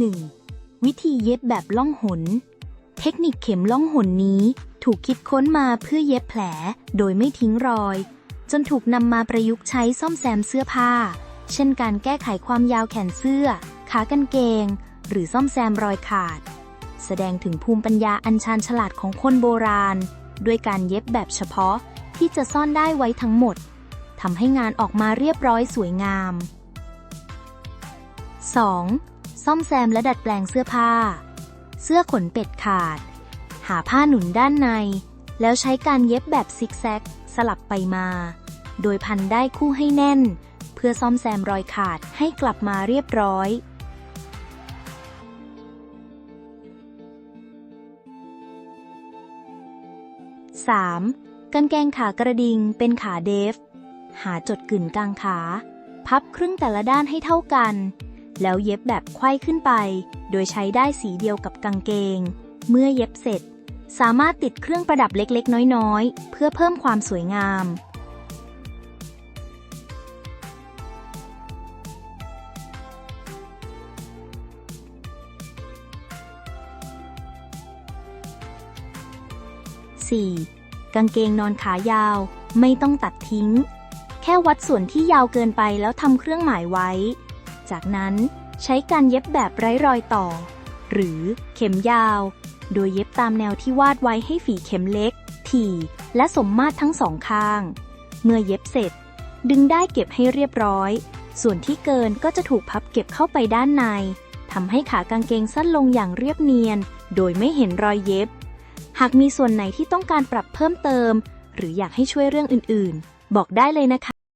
1. วิธีเย็บแบบล่องหน เทคนิคเข็มล่องหนนี้ถูกคิดค้นมาเพื่อเย็บแผลโดยไม่ทิ้งรอย จนถูกนำมาประยุกต์ใช้ซ่อมแซมเสื้อผ้า เช่นการแก้ไขความยาวแขนเสื้อ ขากางเกง หรือซ่อมแซมรอยขาด แสดงถึงภูมิปัญญาอันชาญฉลาดของคนโบราณ ด้วยการเย็บแบบเฉพาะที่จะซ่อนได้ไว้ทั้งหมดทำให้งานออกมาเรียบร้อยสวยงาม 2. ซ่อมแซมและดัดแปลงเสื้อผ้า เสื้อขนเป็ดขาด หาผ้าหนุนด้านใน แล้วใช้การเย็บแบบซิกแซก สลับไปมา โดยพันได้คู่ให้แน่น เพื่อซ่อมแซมรอยขาดให้กลับมาเรียบร้อย 3. กางเกงขากระดิ่งเป็นขาเดฟ หาจดกึ่นกลางขา พับครึ่งแต่ละด้านให้เท่ากัน แล้วเย็บแบบไขว้ขึ้นไป โดยใช้ได้สีเดียวกับกางเกง เมื่อเย็บเสร็จ สามารถติดเครื่องประดับเล็กๆ น้อยๆ เพื่อเพิ่มความสวยงาม 4. กางเกงนอนขายาว ไม่ต้องตัดทิ้ง แค่วัดส่วนที่ยาวเกินไปแล้วทำเครื่องหมายไว้ จากนั้นใช้การเย็บแบบไร้รอยต่อ หรือเข็มยาว โดยเย็บตามแนวที่วาดไว้ให้ฝีเข็มเล็ก ถี่ และสมมาตรทั้งสองข้าง เมื่อเย็บเสร็จ ดึงได้เก็บให้เรียบร้อย ส่วนที่เกินก็จะถูกพับเก็บเข้าไปด้านในทำให้ขากางเกงสั้นลงอย่างเรียบเนียน โดยไม่เห็นรอยเย็บ หากมีส่วนไหนที่ต้องการปรับเพิ่มเติม หรืออยากให้ช่วยเรื่องอื่นๆ บอกได้เลยนะคะ